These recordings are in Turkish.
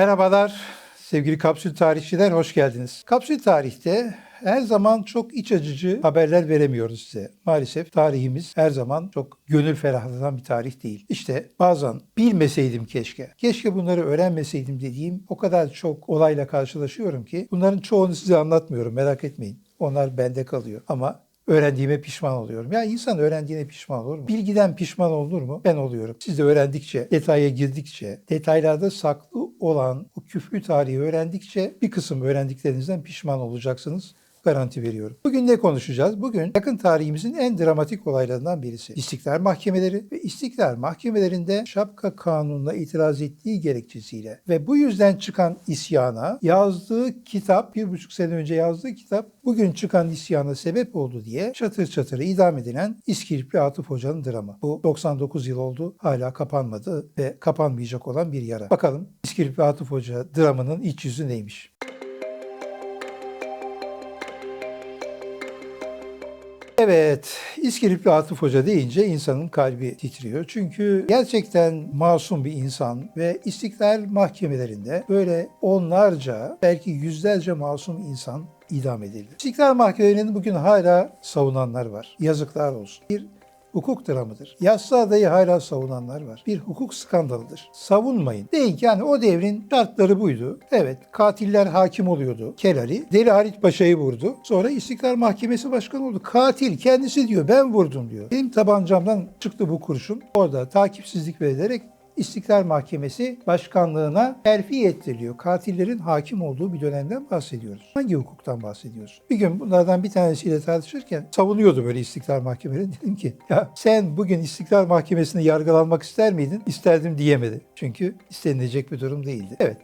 Merhabalar sevgili kapsül tarihçiler hoş geldiniz. Kapsül tarihte her zaman çok iç acıcı haberler veremiyoruz size. Maalesef tarihimiz her zaman çok gönül ferahlatan bir tarih değil. İşte bazen bilmeseydim keşke. Keşke bunları öğrenmeseydim dediğim o kadar çok olayla karşılaşıyorum ki bunların çoğunu size anlatmıyorum merak etmeyin. Onlar bende kalıyor ama öğrendiğime pişman oluyorum. Ya insan öğrendiğine pişman olur mu? Bilgiden pişman olur mu? Ben oluyorum. Siz de öğrendikçe, detaya girdikçe, detaylarda saklı olan o küflü tarihi öğrendikçe bir kısım öğrendiklerinizden pişman olacaksınız. Garanti veriyorum. Bugün ne konuşacağız? Bugün yakın tarihimizin en dramatik olaylarından birisi. İstiklal Mahkemeleri ve İstiklal Mahkemelerinde şapka kanununa itiraz ettiği gerekçesiyle ve bu yüzden çıkan isyana yazdığı kitap, bir buçuk sene önce yazdığı kitap bugün çıkan isyana sebep oldu diye çatır çatır idam edilen İskilipli Atıf Hoca'nın dramı. Bu 99 yıl oldu hala kapanmadı ve kapanmayacak olan bir yara. Bakalım İskilipli Atıf Hoca dramının iç yüzü neymiş? Evet, İskilipli Atıf Hoca deyince insanın kalbi titriyor. Çünkü gerçekten masum bir insan ve istiklal mahkemelerinde böyle onlarca, belki yüzlerce masum insan idam edildi. İstiklal mahkemelerinin bugün hala savunanlar var. Yazıklar olsun. Bir hukuk dramıdır. Yassı adayı hala savunanlar var. Bir hukuk skandalıdır. Savunmayın. Deyin ki yani o devrin şartları buydu. Evet katiller hakim oluyordu. Kelali Deli Halit Paşa'yı vurdu. Sonra İstiklal Mahkemesi Başkanı oldu. Katil kendisi diyor ben vurdum diyor. Benim tabancamdan çıktı bu kurşun. Orada takipsizlik verilerek İstiklal Mahkemesi Başkanlığına terfi ettiriliyor. Katillerin hakim olduğu bir dönemden bahsediyoruz. Hangi hukuktan bahsediyoruz? Bir gün bunlardan bir tanesiyle tartışırken savunuyordu böyle İstiklal Mahkemeleri. Dedim ki ya sen bugün İstiklal Mahkemesi'nde yargılanmak ister miydin? İsterdim diyemedi. Çünkü istenilecek bir durum değildi. Evet,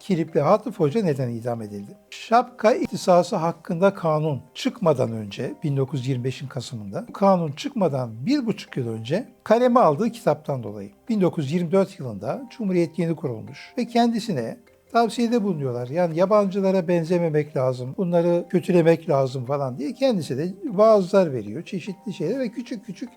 Kilipli Hatıf Hoca neden idam edildi? Şapka ihtisası hakkında kanun çıkmadan önce 1925'in Kasım'ında kanun çıkmadan bir buçuk yıl önce kaleme aldığı kitaptan dolayı 1924 yılında Cumhuriyet yeni kurulmuş ve kendisine tavsiyede bulunuyorlar. Yani yabancılara benzememek lazım, bunları kötülemek lazım falan diye kendisi de vaazlar veriyor, çeşitli şeyler ve küçük küçük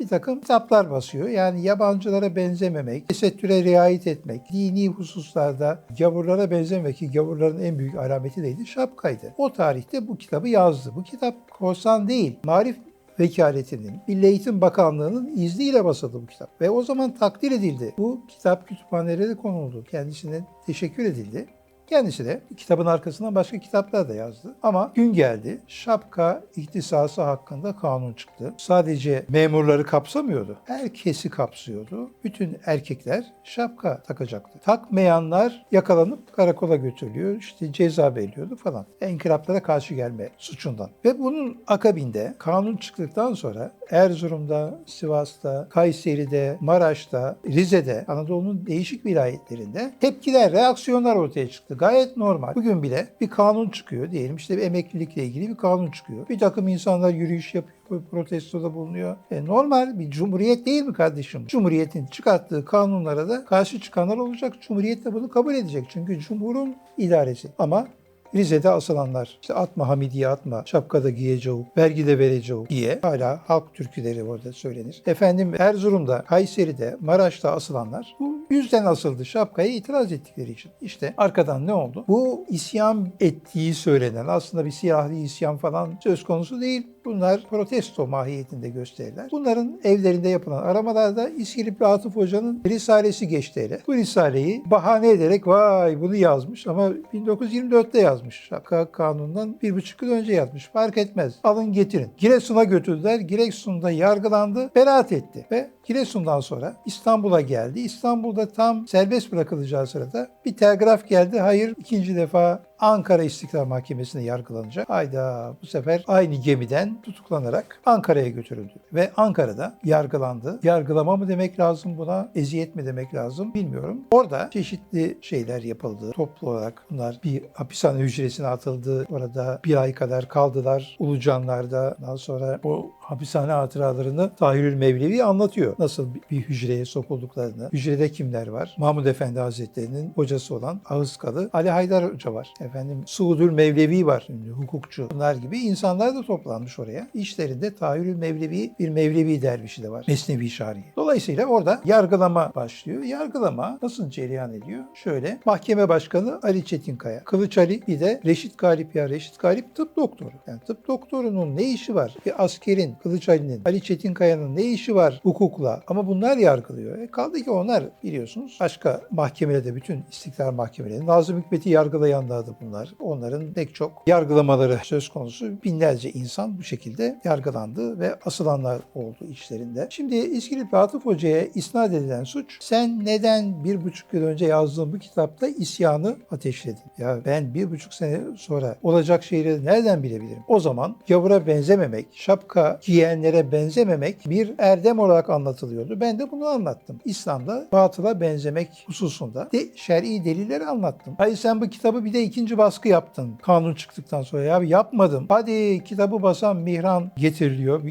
bir takım kitaplar basıyor. Yani yabancılara benzememek, tesettüre riayet etmek, dini hususlarda gavurlara benzememek ki gavurların en büyük alameti neydi? Şapkaydı. O tarihte bu kitabı yazdı. Bu kitap korsan değil, marif vekaletinin, Milli Eğitim Bakanlığı'nın izniyle basıldı bu kitap. Ve o zaman takdir edildi. Bu kitap kütüphanelere konuldu. Kendisine teşekkür edildi. Kendisi de kitabın arkasından başka kitaplar da yazdı. Ama gün geldi, şapka ihtisası hakkında kanun çıktı. Sadece memurları kapsamıyordu. Herkesi kapsıyordu. Bütün erkekler şapka takacaktı. Takmayanlar yakalanıp karakola götürülüyor. İşte ceza veriliyordu falan. İnkılaplara karşı gelme suçundan. Ve bunun akabinde kanun çıktıktan sonra Erzurum'da, Sivas'ta, Kayseri'de, Maraş'ta, Rize'de, Anadolu'nun değişik vilayetlerinde tepkiler, reaksiyonlar ortaya çıktı. Gayet normal. Bugün bile bir kanun çıkıyor diyelim işte bir emeklilikle ilgili bir kanun çıkıyor. Bir takım insanlar yürüyüş yapıyor, protestoda bulunuyor. E normal bir cumhuriyet değil mi kardeşim? Cumhuriyetin çıkarttığı kanunlara da karşı çıkanlar olacak. Cumhuriyet de bunu kabul edecek. Çünkü cumhurun idaresi. Ama Rize'de asılanlar, işte atma Hamidiye atma, şapkada giyeceğim, vergi de vereceğim diye hala halk türküleri orada söylenir. Efendim Erzurum'da, Kayseri'de, Maraş'ta asılanlar bu yüzden asıldı şapkaya itiraz ettikleri için. İşte arkadan ne oldu? Bu isyan ettiği söylenen aslında bir silahlı isyan falan söz konusu değil. Bunlar protesto mahiyetinde gösteriler. Bunların evlerinde yapılan aramalarda İskilipli Atıf Hoca'nın Risalesi geçti ele. Bu Risale'yi bahane ederek vay bunu yazmış ama 1924'te yazmış. Şapka kanunundan bir buçuk yıl önce yazmış. Fark etmez. Alın getirin. Giresun'a götürdüler. Giresun'da yargılandı. Beraat etti. Ve Giresun'dan sonra İstanbul'a geldi. İstanbul'da tam serbest bırakılacağı sırada bir telgraf geldi. Hayır ikinci defa Ankara İstiklal Mahkemesi'nde yargılanacak. Hayda bu sefer aynı gemiden tutuklanarak Ankara'ya götürüldü. Ve Ankara'da yargılandı. Yargılama mı demek lazım buna, eziyet mi demek lazım bilmiyorum. Orada çeşitli şeyler yapıldı. Toplu olarak bunlar bir hapishane hücresine atıldı. Orada bir ay kadar kaldılar Ulucanlar'da. Daha sonra o hapishane hatıralarını Tahirül Mevlevi anlatıyor. Nasıl bir hücreye sokulduklarını, hücrede kimler var? Mahmud Efendi Hazretleri'nin hocası olan Ağızkalı Ali Haydar Hoca var. Efendim Suudül Mevlevi var şimdi hukukçu. Bunlar gibi insanlar da toplanmış oraya. İşlerinde Tahirül Mevlevi bir Mevlevi dervişi de var. Mesnevi Şarii. Dolayısıyla orada yargılama başlıyor. Yargılama nasıl cereyan ediyor? Şöyle mahkeme başkanı Ali Çetinkaya. Kılıç Ali bir de Reşit Galip ya. Reşit Galip tıp doktoru. Yani tıp doktorunun ne işi var? Bir askerin, Kılıç Ali'nin, Ali Çetinkaya'nın ne işi var hukukla? Ama bunlar yargılıyor. E kaldı ki onlar biliyorsunuz başka mahkemelerde bütün istiklal mahkemeleri, Nazım Hikmet'i yargılayanlar da bunlar. Onların pek çok yargılamaları söz konusu. Binlerce insan bu şekilde yargılandı ve asılanlar oldu içlerinde. Şimdi İskilip Atıf Hoca'ya isnat edilen suç sen neden bir buçuk yıl önce yazdığın bu kitapta isyanı ateşledin? Ya ben bir buçuk sene sonra olacak şeyleri nereden bilebilirim? O zaman gavura benzememek, şapka giyenlere benzememek bir erdem olarak anlatılıyordu. Ben de bunu anlattım. İslam'da batıla benzemek hususunda de şer'i delilleri anlattım. Hayır sen bu kitabı bir de ikinci baskı yaptın kanun çıktıktan sonra. Ya yapmadım. Hadi kitabı basan Mihran getiriliyor.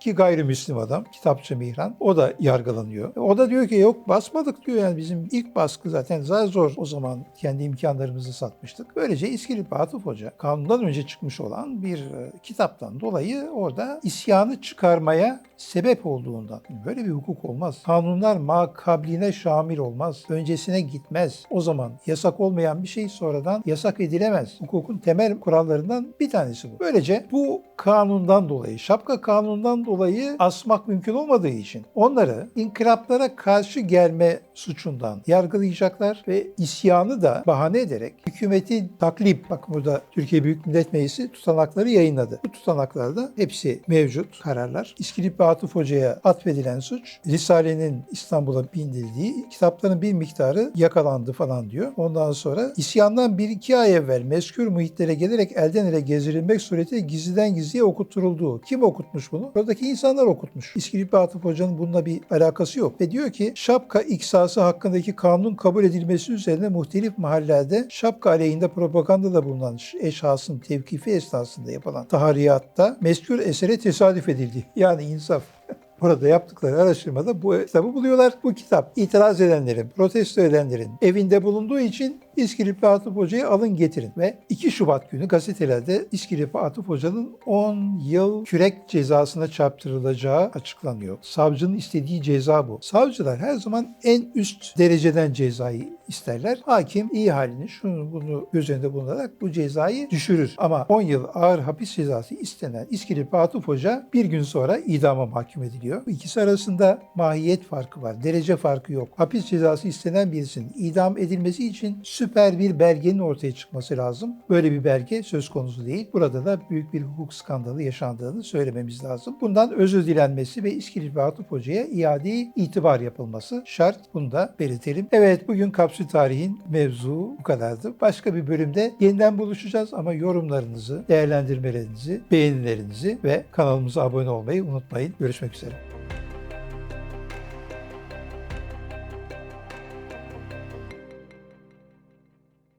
Ki gayrimüslim adam, kitapçı Mihran. O da yargılanıyor. O da diyor ki yok basmadık diyor yani bizim ilk baskı zaten zar zor o zaman kendi imkanlarımızı satmıştık. Böylece İskilip Atıf Hoca kanundan önce çıkmış olan bir e, kitaptan dolayı orada isyanı çıkarmaya sebep olduğundan. Böyle bir hukuk olmaz. Kanunlar makabline şamil olmaz. Öncesine gitmez. O zaman yasak olmayan bir şey sonradan yasak edilemez. Hukukun temel kurallarından bir tanesi bu. Böylece bu kanundan dolayı, şapka kanundan dolayı asmak mümkün olmadığı için onları inkılaplara karşı gelme suçundan yargılayacaklar ve isyanı da bahane ederek hükümeti taklip, bak burada Türkiye Büyük Millet Meclisi tutanakları yayınladı. Bu tutanaklarda hepsi mevcut kararlar. İskilip ve Atıf Hoca'ya atfedilen suç, Risale'nin İstanbul'a bindirildiği, kitapların bir miktarı yakalandı falan diyor. Ondan sonra isyandan bir iki ay evvel meskür muhitlere gelerek elden ele gezdirilmek suretiyle gizliden gizliye okutturulduğu. Kim okutmuş bunu? Buradaki insanlar okutmuş. İskilip ve Atıf Hoca'nın bununla bir alakası yok. Ve diyor ki şapka iksası hakkındaki kanun kabul edilmesi üzerine muhtelif mahallelerde şapka aleyhinde propagandada bulunan eşhasın tevkifi esnasında yapılan tahriyatta meskür esere tesadüf edildi. Yani insaf. Burada yaptıkları araştırmada bu kitabı buluyorlar. Bu kitap itiraz edenlerin, protesto edenlerin evinde bulunduğu için İskilip ve Atıf Hoca'yı alın getirin. Ve 2 Şubat günü gazetelerde İskilip ve Atıf Hoca'nın 10 yıl kürek cezasına çarptırılacağı açıklanıyor. Savcının istediği ceza bu. Savcılar her zaman en üst dereceden cezayı isterler. Hakim iyi halini şunu bunu göz önünde bulunarak bu cezayı düşürür. Ama 10 yıl ağır hapis cezası istenen İskilip Atıf Hoca bir gün sonra idama mahkum ediliyor. İkisi arasında mahiyet farkı var. Derece farkı yok. Hapis cezası istenen birisinin idam edilmesi için süper bir belgenin ortaya çıkması lazım. Böyle bir belge söz konusu değil. Burada da büyük bir hukuk skandalı yaşandığını söylememiz lazım. Bundan özür dilenmesi ve İskilip Atıf Hoca'ya iade itibar yapılması şart. Bunu da belirtelim. Evet bugün Kapsül Tarih'in mevzu bu kadardı. Başka bir bölümde yeniden buluşacağız ama yorumlarınızı, değerlendirmelerinizi, beğenilerinizi ve kanalımıza abone olmayı unutmayın. Görüşmek üzere.